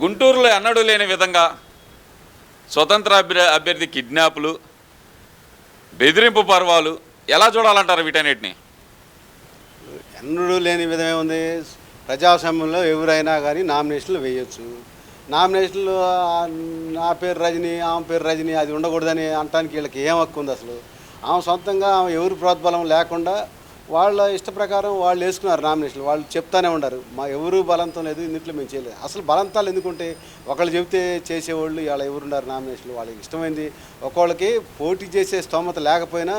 గుంటూరులో ఎన్నడూ లేని విధంగా స్వతంత్ర అభ్యర్థి కిడ్నాపులు బెదిరింపు పర్వాలు ఎలా చూడాలంటారు వీటన్నిటిని? ఎన్నడూ లేని విధమే ఉంది. ప్రజాస్వామ్యంలో ఎవరైనా కానీ నామినేషన్లు వేయొచ్చు. నామినేషన్లు నా పేరు రజని ఆమె పేరు రజని అది ఉండకూడదని అనటానికి వీళ్ళకి ఏం హక్కు ఉంది అసలు? ఆమె సొంతంగా ఆమె ఎవరు ప్రోద్బలం లేకుండా వాళ్ళ ఇష్ట ప్రకారం వాళ్ళు వేసుకున్నారు నామినేషన్లు. వాళ్ళు చెప్తానే ఉండరు మా ఎవరు బలంతో లేదు ఇందులో మేము చేయలేదు. అసలు బలంతాలు ఎందుకుంటే ఒకళ్ళు చెబితే చేసేవాళ్ళు ఇలా ఎవరున్నారు నామినేషన్లు? వాళ్ళకి ఇష్టమైంది ఒకళ్ళకి పోటీ చేసే స్తోమత లేకపోయినా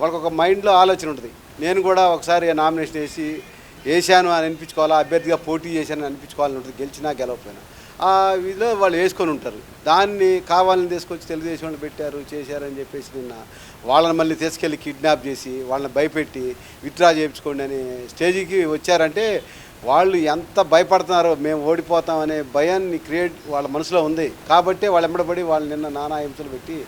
వాళ్ళకి ఒక మైండ్లో ఆలోచన ఉంటుంది. నేను కూడా ఒకసారి నామినేషన్ వేసి వేసాను అని అనిపించుకోవాలా? అభ్యర్థిగా పోటీ చేశాను అని అనిపించుకోవాలని ఉంటుంది. గెలిచినా గెలవకపోయినా. ఆ ఇదిలో వాళ్ళు వేసుకొని ఉంటారు. దాన్ని కావాలని తీసుకొచ్చి తెలుగుదేశం వాళ్ళు పెట్టారు చేశారని చెప్పేసి నిన్న వాళ్ళని మళ్ళీ తీసుకెళ్ళి కిడ్నాప్ చేసి వాళ్ళని భయపెట్టి విత్డ్రా చేయించుకోండి అని స్టేజీకి వచ్చారంటే వాళ్ళు ఎంత భయపడుతున్నారో మేము ఓడిపోతామనే భయాన్ని క్రియేట్ వాళ్ళ మనసులో ఉంది. కాబట్టే వాళ్ళు ఎంబడబడి వాళ్ళు నిన్న నానా హింసలు పెట్టి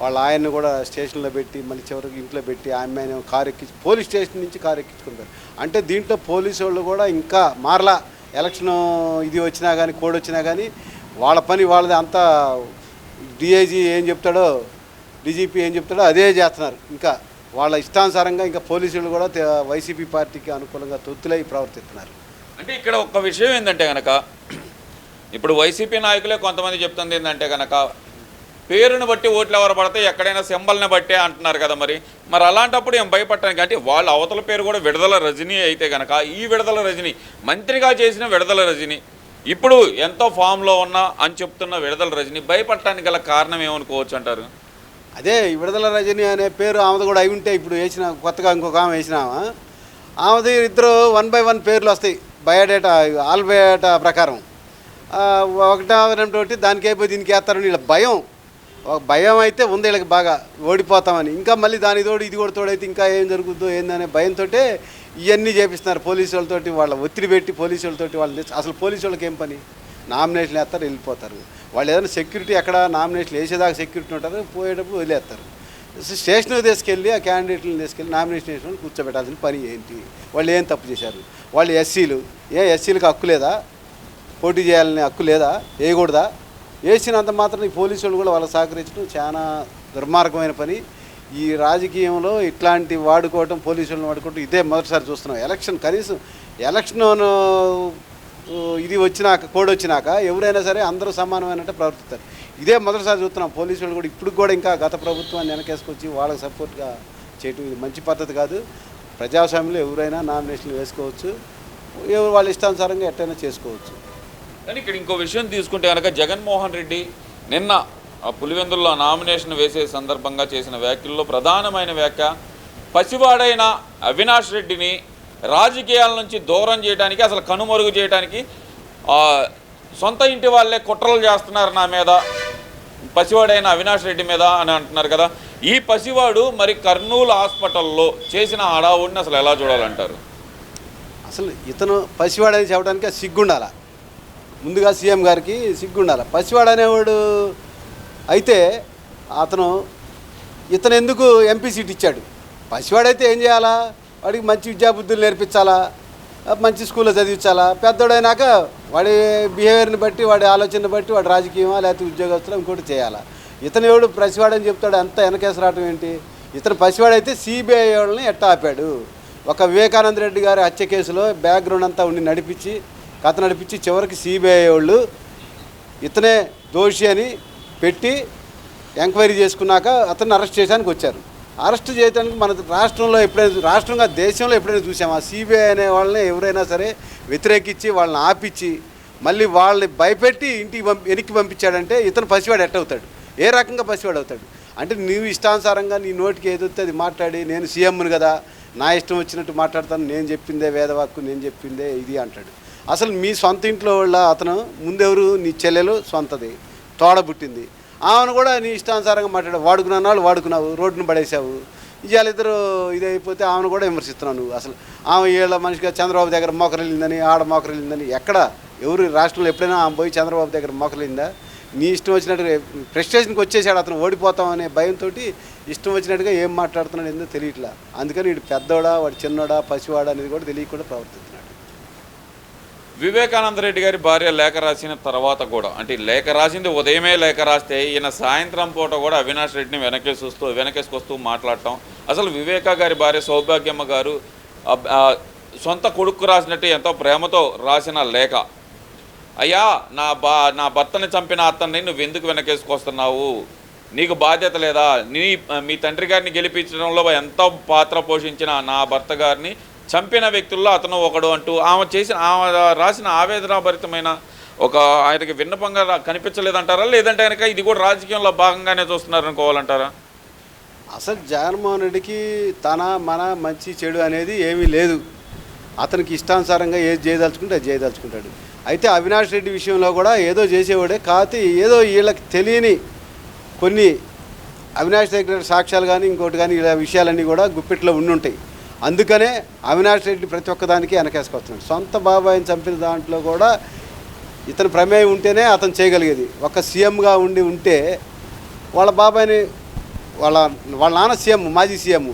వాళ్ళ ఆయన్ని కూడా స్టేషన్లో పెట్టి మళ్ళీ చివరికి ఇంట్లో పెట్టి ఆమె కారు ఎక్కించి పోలీస్ స్టేషన్ నుంచి కారు ఎక్కించుకుంటారు. అంటే దీంట్లో పోలీసు వాళ్ళు కూడా ఇంకా మారలా. ఎలక్షన్ ఇది వచ్చినా కానీ కోడ్ వచ్చినా కానీ వాళ్ళ పని వాళ్ళది అంతా డిఐజీ ఏం చెప్తాడో డీజీపీ ఏం చెప్తాడో అదే చేస్తున్నారు. ఇంకా వాళ్ళ ఇష్టానుసారంగా ఇంకా పోలీసులు కూడా వైసీపీ పార్టీకి అనుకూలంగా తొత్తులై ప్రవర్తిస్తున్నారు. అంటే ఇక్కడ ఒక విషయం ఏంటంటే కనుక ఇప్పుడు వైసీపీ నాయకులే కొంతమంది చెప్తుంది ఏంటంటే కనుక పేరుని బట్టి ఓట్లు ఎవరు పడతాయి ఎక్కడైనా సింబల్ని బట్టే అంటున్నారు కదా మరి. మరి అలాంటప్పుడు ఏం భయపడటానికి అంటే వాళ్ళ అవతల పేరు కూడా విడుదల రజనీ అయితే కనుక ఈ విడుదల రజని మంత్రిగా చేసిన విడుదల రజని ఇప్పుడు ఎంతో ఫామ్లో ఉన్నా అని చెప్తున్న విడుదల రజని భయపడటానికి గల కారణం ఏమనుకోవచ్చు అంటారు? అదే విడుదల రజని అనే పేరు ఆమెది కూడా అయి ఉంటే ఇప్పుడు వేసిన కొత్తగా ఇంకొక ఆమె వేసినామా ఆమెది ఇద్దరు వన్ బై వన్ పేర్లు వస్తాయి బయోడేటా ఆల్ బయోడేటా ప్రకారం. ఆ, రెండు ఒకటి దానికి అయిపోయి దీనికి వేస్తారని వీళ్ళ భయం. భయం అయితే ఉంది వీళ్ళకి బాగా ఓడిపోతామని. ఇంకా మళ్ళీ దాని తోడు ఇది కూడా తోడైతే ఇంకా ఏం జరుగుతుందో ఏందనే భయంతో ఇవన్నీ చేపిస్తున్నారు పోలీసు వాళ్ళతోటి వాళ్ళ ఒత్తిడి పెట్టి పోలీసు వాళ్ళతోటి అసలు పోలీసు వాళ్ళకి ఏం పని? నామినేషన్లు వేస్తారు వెళ్ళిపోతారు. వాళ్ళు ఏదైనా సెక్యూరిటీ ఎక్కడ నామినేషన్లు వేసేదాకా సెక్యూరిటీ ఉంటారు పోయేటప్పుడు వదిలేస్తారు. స్టేషన్కి తీసుకెళ్ళి ఆ క్యాండిడేట్లను తీసుకెళ్ళి నామినేషన్ వేసిన కూర్చోబెట్టాల్సిన పని ఏంటి? వాళ్ళు ఏం తప్పు చేశారు? వాళ్ళు ఎస్సీలు ఏ ఎస్సీలకు హక్కు లేదా? పోటీ చేయాలనే హక్కు లేదా? వేయకూడదా? వేసినంత మాత్రం ఈ పోలీసు వాళ్ళు కూడా వాళ్ళు సహకరించడం చాలా దుర్మార్గమైన పని. ఈ రాజకీయంలో ఇట్లాంటి వాడుకోవటం పోలీసులను వాడుకోవటం ఇదే మొదటిసారి చూస్తున్నాం. ఎలక్షన్ కనీసం ఎలక్షన్ ఇది వచ్చినాక కోడ్ వచ్చినాక ఎవరైనా సరే అందరూ సమానమైనట్టు ప్రవర్తిస్తారు. ఇదే మొదటిసారి చూస్తున్నాం. పోలీసులు కూడా ఇప్పుడు కూడా ఇంకా గత ప్రభుత్వాన్ని వెనకేసుకొచ్చి వాళ్ళకి సపోర్ట్గా చేయటం ఇది మంచి పద్ధతి కాదు. ప్రజాస్వామ్యంలో ఎవరైనా నామినేషన్లు వేసుకోవచ్చు. ఎవరు వాళ్ళ ఇష్టానుసారంగా ఎట్టైనా చేసుకోవచ్చు. కానీ ఇక్కడ ఇంకో విషయం తీసుకుంటే కనుక జగన్మోహన్ రెడ్డి నిన్న ఆ పులివెందుల్లో నామినేషన్ వేసే సందర్భంగా చేసిన వ్యాఖ్యల్లో ప్రధానమైన వ్యాఖ్య పసివాడైన అవినాష్ రెడ్డిని రాజకీయాల నుంచి దూరం చేయడానికి అసలు కనుమరుగు చేయడానికి సొంత ఇంటి వాళ్ళే కుట్రలు చేస్తున్నారు నా మీద పసివాడైన అవినాష్ రెడ్డి మీద అని అంటున్నారు కదా. ఈ పసివాడు మరి కర్నూలు హాస్పిటల్లో చేసిన హడావుడిని అసలు ఎలా చూడాలంటారు? అసలు ఇతను పసివాడని చెప్పడానికి సిగ్గుండాల? ముందుగా సీఎం గారికి సిగ్గుండాల. పసివాడు అనేవాడు అయితే అతను ఇతను ఎందుకు ఎంపీ సీట్ ఇచ్చాడు? పసివాడైతే ఏం చేయాలా? వాడికి మంచి విద్యాబుద్ధులు నేర్పించాలా? మంచి స్కూల్లో చదివించాలా? పెద్దోడైనాక వాడి బిహేవియర్ని బట్టి వాడి ఆలోచనని బట్టి వాడి రాజకీయమా లేకపోతే ఉద్యోగస్తులు ఇంకోటి చేయాలా? ఇతను ఎవడు పసివాడని చెప్తాడు అంత వెనకేసి రావటం ఏంటి? ఇతను పసివాడైతే సిబిఐ వాళ్ళని ఎట్టా ఆపాడు. ఒక వివేకానంద రెడ్డి గారి హత్య కేసులో బ్యాక్గ్రౌండ్ అంతా ఉండి నడిపించి కథ నడిపించి చివరికి సిబిఐ వాళ్ళు ఇతనే దోషి అని పెట్టి ఎంక్వైరీ చేసుకున్నాక అతన్ని అరెస్ట్ చేయడానికి వచ్చారు. అరెస్ట్ చేయడానికి మన రాష్ట్రంలో ఎప్పుడైనా రాష్ట్రంగా దేశంలో ఎప్పుడైనా చూసామా? సిబిఐ అనే వాళ్ళని ఎవరైనా సరే వ్యతిరేకించి వాళ్ళని ఆపిచ్చి మళ్ళీ వాళ్ళని భయపెట్టి ఇంటికి పంపి వెనక్కి పంపించాడంటే ఇతను పసివాడు ఎట్ట అవుతాడు? ఏ రకంగా పసివాడు అవుతాడు? అంటే నీవు ఇష్టానుసారంగా నీ నోటికి ఏదొస్తే అది మాట్లాడి నేను సీఎంను కదా నా ఇష్టం వచ్చినట్టు మాట్లాడతాను నేను చెప్పిందే వేదవాక్కు నేను చెప్పిందే ఇది అంటాడు. అసలు మీ సొంత ఇంట్లో వాళ్ళ అతను ముందెవరు? నీ చెల్లెలు సొంతది. తోడ పుట్టింది. ఆమెను కూడా నీ ఇష్టానుసారంగా మాట్లాడు. వాడుకున్నాను వాళ్ళు వాడుకున్నావు రోడ్డును పడేసావు ఇవాళ ఇద్దరు ఇది అయిపోతే ఆమెను కూడా విమర్శిస్తున్నావు నువ్వు. అసలు ఆమె వీళ్ళ మనిషిగా చంద్రబాబు దగ్గర మోకరిల్లిందని ఆడ మోకరిల్లిందని ఎక్కడ? ఎవరు రాష్ట్రంలో ఎప్పుడైనా ఆమె పోయి చంద్రబాబు దగ్గర మోకరిల్లిందా? నీ ఇష్టం వచ్చినట్టుగా ప్రెస్టేషన్కి వచ్చేసాడు అతను ఓడిపోతామనే భయంతో ఇష్టం వచ్చినట్టుగా ఏం మాట్లాడుతున్నాడు ఏందో తెలియట్లా. అందుకని వీడు పెద్దోడా వాడు చిన్నోడా పసివాడా అనేది కూడా తెలియకుండా ప్రవర్తిస్తున్నాడు వివేకానంద రెడ్డి గారి భార్య లేఖ రాసిన తర్వాత కూడా అంటే లేఖ రాసింది ఉదయమే లేఖ రాస్తే ఈయన సాయంత్రం పూట కూడా అవినాష్ రెడ్డిని వెనకేసి వస్తూ వెనకేసుకొస్తూ మాట్లాడటం. అసలు వివేకా గారి భార్య సౌభాగ్యమ్మ గారు సొంత కొడుకు రాసినట్టు ఎంతో ప్రేమతో రాసిన లేఖ. అయ్యా నా బా నా భర్తని చంపిన అతన్ని నువ్వు ఎందుకు వెనకేసుకొస్తున్నావు నీకు బాధ్యత లేదా? నీ మీ తండ్రి గారిని గెలిపించడంలో ఎంతో పాత్ర పోషించిన నా భర్త గారిని చంపిన వ్యక్తుల్లో అతను ఒకడు అంటూ ఆమె చేసిన ఆమె రాసిన ఆవేదనాభరితమైన ఒక ఆయనకి విన్నపంగా కనిపించలేదంటారా? లేదంటే కనుక ఇది కూడా రాజకీయంలో భాగంగానే చూస్తున్నారనుకోవాలంటారా? అసలు జగన్మోహన్ రెడ్డికి తన మన మంచి చెడు అనేది ఏమీ లేదు. అతనికి ఇష్టానుసారంగా ఏది చేయదలుచుకుంటే అది చేయదలుచుకుంటాడు. అయితే అవినాష్ రెడ్డి విషయంలో కూడా ఏదో చేసేవాడే కాకపోతే ఏదో వీళ్ళకి తెలియని కొన్ని అవినాష్ దగ్గర సాక్ష్యాలు కానీ ఇంకోటి కానీ ఇలా విషయాలన్నీ కూడా గుప్పిట్లో ఉండుంటాయి. అందుకనే అవినాష్ రెడ్డి ప్రతి ఒక్కదానికి వెనకేసుకొస్తున్నాడు సొంత బాబాయిని చంపిన దాంట్లో కూడా ఇతని ప్రమేయం ఉంటేనే అతను చేయగలిగేది. ఒక సీఎంగా ఉండి ఉంటే వాళ్ళ బాబాయిని వాళ్ళ వాళ్ళ నాన్న సీఎం మాజీ సీఎం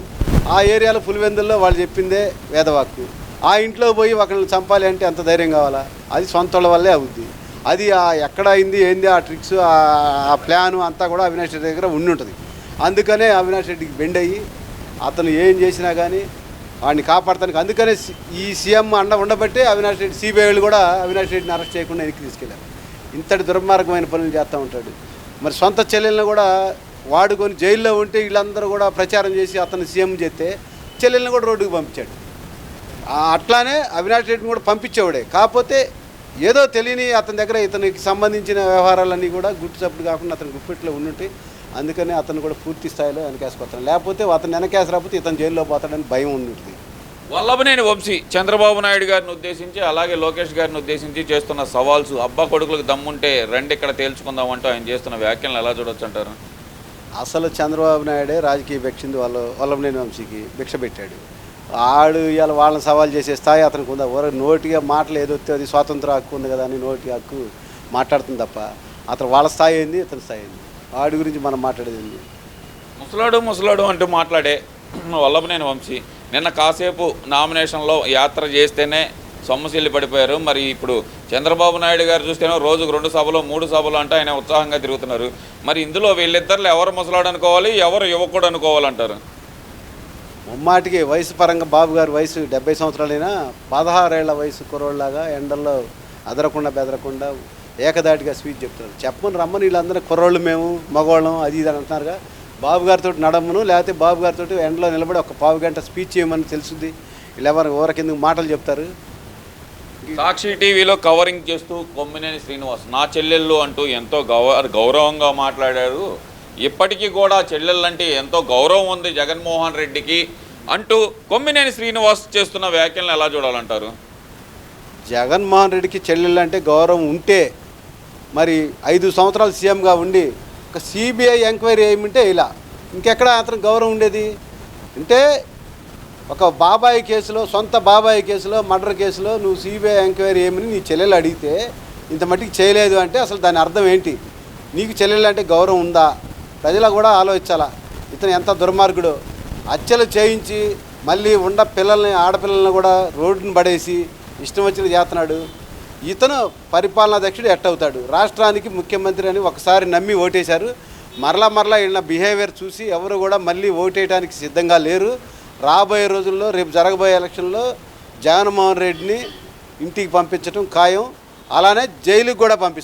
ఆ ఏరియాలో పులివెందుల్లో వాళ్ళు చెప్పిందే వేదవాక్కు. ఆ ఇంట్లో పోయి ఒకరిని చంపాలి అంటే ఎంత ధైర్యం కావాలా? అది సొంత వాళ్ళ వల్లే అవుద్ది. అది ఆ ఎక్కడ అయింది ఏంది ఆ ట్రిక్స్ ఆ ప్లాను అంతా కూడా అవినాష్ రెడ్డి దగ్గర ఉండి ఉంటుంది. అందుకనే అవినాష్ రెడ్డికి బెండ్ అయ్యి అతను ఏం చేసినా కానీ వాడిని కాపాడతానికి. అందుకనే ఈ సీఎం అండ ఉండబట్టే అవినాష్ రెడ్డి సిబిఐలు కూడా అవినాష్ రెడ్డిని అరెస్ట్ చేయకుండా వెనక్కి తీసుకెళ్ళారు ఇంతటి దుర్మార్గమైన పనులు చేస్తూ ఉంటాడు. మరి సొంత చెల్లెలను కూడా వాడుకొని జైల్లో ఉంటే వీళ్ళందరూ కూడా ప్రచారం చేసి అతను సీఎం చేస్తే చెల్లెల్ని కూడా రోడ్డుకు పంపించాడు. అట్లానే అవినాష్ రెడ్డిని కూడా పంపించేవాడే. కాకపోతే ఏదో తెలియని అతని దగ్గర ఇతనికి సంబంధించిన వ్యవహారాలన్నీ కూడా గుట్టు చప్పుడు కాకుండా అతని గుప్పెట్లో ఉండుంటాయి అందుకని అతను కూడా పూర్తి స్థాయిలో వెనకేసుకొస్తాను లేకపోతే అతను వెనకేసి రాకపోతే ఇతను జైల్లో పోతాడని భయం ఉంటుంది వల్లభనేని వంశీ చంద్రబాబు నాయుడు గారిని ఉద్దేశించి అలాగే లోకేష్ గారిని ఉద్దేశించి చేస్తున్న సవాల్స్ అబ్బా కొడుకులకు దమ్ముంటే రండి ఇక్కడ తేల్చుకుందాం అంటూ ఆయన చేస్తున్న వ్యాఖ్యలను ఎలా చూడొచ్చు అంటారు అసలు చంద్రబాబు నాయుడే రాజకీయ భిక్షింది వాళ్ళ వల్లభనేని వంశీకి భిక్ష పెట్టాడు. ఆడు ఇవాళ వాళ్ళని సవాల్ చేసే స్థాయి అతనికి ఉందా? ఊర నోటిగా మాటలు ఏదో అది స్వాతంత్ర హక్కు ఉంది కదా అని నోటి హక్కు మాట్లాడుతుంది తప్ప అతను వాళ్ళ స్థాయి ఏంది ఇతని స్థాయి ఏంది? వాడి గురించి మనం మాట్లాడేది ముసలాడు ముసలాడు అంటూ మాట్లాడే వల్లభనేని వంశీ నిన్న కాసేపు నామినేషన్లో యాత్ర చేస్తేనే సొమ్మసిల్లి పడిపోయారు. మరి ఇప్పుడు చంద్రబాబు నాయుడు గారు చూస్తేనే రోజుకు రెండు సభలు మూడు సభలు అంటే ఆయన ఉత్సాహంగా తిరుగుతున్నారు. మరి ఇందులో వీళ్ళిద్దరిలో ఎవరు ముసలాడు అనుకోవాలి ఎవరు యువకుడు అనుకోవాలంటారు ముమ్మాటికి వయసు పరంగా బాబు గారి వయసు డెబ్బై సంవత్సరాలైనా పదహారేళ్ళ వయసు కుర్రోళ్ళలాగా ఎండల్లో అదరకుండా బెదరకుండా ఏకదాటిగా స్పీచ్ చెప్తున్నారు. చెప్పమని రమ్మని వీళ్ళందరూ కుర్రోళ్ళు మేము మగవాళ్ళం అది ఇది అని అంటున్నారుగా. బాబు గారితో నడమ్మను లేకపోతే బాబు గారితో ఎండలో నిలబడి ఒక పావు గంట స్పీచ్ చేయమని తెలుసుద్ది. వీళ్ళెవరు ఊరకెందుకు మాటలు చెప్తారు? సాక్షి టీవీలో కవరింగ్ చేస్తూ కొమ్మినేని శ్రీనివాస్ నా చెల్లెళ్ళు అంటూ ఎంతో గౌరవంగా మాట్లాడారు. ఇప్పటికీ కూడా చెల్లెళ్ళంటే ఎంతో గౌరవం ఉంది జగన్మోహన్ రెడ్డికి అంటూ కొమ్మినేని శ్రీనివాస్ చేస్తున్న వ్యాఖ్యలను ఎలా చూడాలంటారు? జగన్మోహన్ రెడ్డికి చెల్లెళ్ళు అంటే గౌరవం ఉంటే మరి ఐదు సంవత్సరాలు సీఎంగా ఉండి ఒక సిబిఐ ఎంక్వైరీ ఏమింటే ఇలా. ఇంకెక్కడ అతను గౌరవం ఉండేది? అంటే ఒక బాబాయ్ కేసులో సొంత బాబాయ్ కేసులో మర్డర్ కేసులో నువ్వు సిబిఐ ఎంక్వైరీ ఏమని నీ చెల్లెలు అడిగితే ఇంత మట్టికి చేయలేదు అంటే అసలు దాని అర్థం ఏంటి? నీకు చెల్లెలు అంటే గౌరవం ఉందా? ప్రజలు కూడా ఆలోచించాలా? ఇతను ఎంత దుర్మార్గుడు. హత్యలు చేయించి మళ్ళీ ఉండ పిల్లల్ని ఆడపిల్లల్ని కూడా రోడ్డును పడేసి ఇష్టం వచ్చిన చేస్తున్నాడు. ఇతను పరిపాలనా దక్షుడు ఎట్టవుతాడు రాష్ట్రానికి ముఖ్యమంత్రి అని ఒకసారి నమ్మి ఓటేశారు. మరలా మరలా వీళ్ళ బిహేవియర్ చూసి ఎవరు కూడా మళ్ళీ ఓటేయడానికి సిద్ధంగా లేరు. రాబోయే రోజుల్లో రేపు జరగబోయే ఎలక్షన్లో జగన్మోహన్ రెడ్డిని ఇంటికి పంపించడం ఖాయం. అలానే జైలుకి కూడా పంపిస్తారు.